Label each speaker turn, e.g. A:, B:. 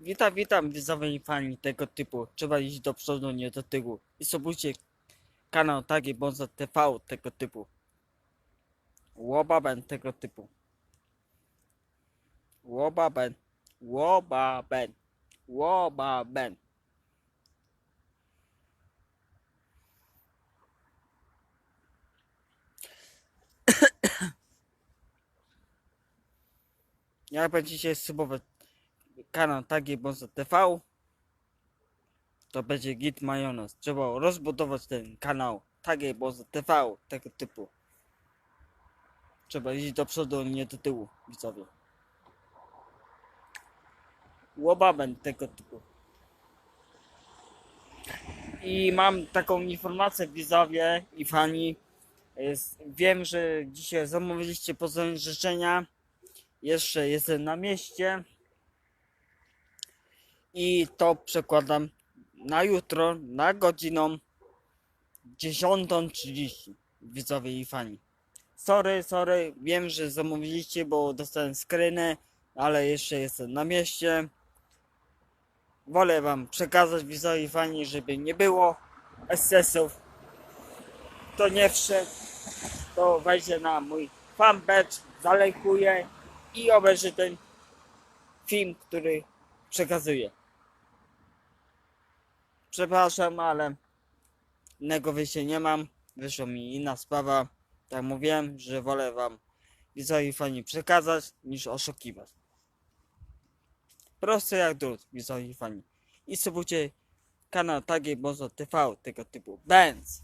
A: Witam, witam widzowie i fani tego typu. Trzeba iść do przodu, nie do tyłu. I subujcie kanał Tagi Bonza TV tego typu. Łobaben tego typu. Łobaben. Łobaben. Łobaben. Jak będziecie subować kanał Tagi Bonza TV, to będzie git majonez. Trzeba rozbudować ten kanał Tagi Bonza TV tego typu. Trzeba iść do przodu, nie do tyłu, widzowie. Łobaben tego typu. I mam taką informację widzowie i fani. Wiem, że dzisiaj zamówiliście pozdrowienia życzenia. Jeszcze jestem na mieście. I to przekładam na jutro, na godzinę 10.30. Widzowie i fani. Sorry, sorry, wiem, że zamówiliście, bo dostałem screeny, ale jeszcze jestem na mieście. Wolę wam przekazać widzowie i fani, żeby nie było excesów. To nie wszedł, to wejdzie na mój fanpage, zalejkuje i obejrzy ten film, który przekazuję. Przepraszam, ale innego wyjścia nie mam. Wyszła mi inna sprawa. Tak mówiłem, że wolę wam widzowie fani przekazać niż oszukiwać. Proste jak drut, widzowie fani. I subujcie kanał Tagi Bozo TV tego typu. Benz!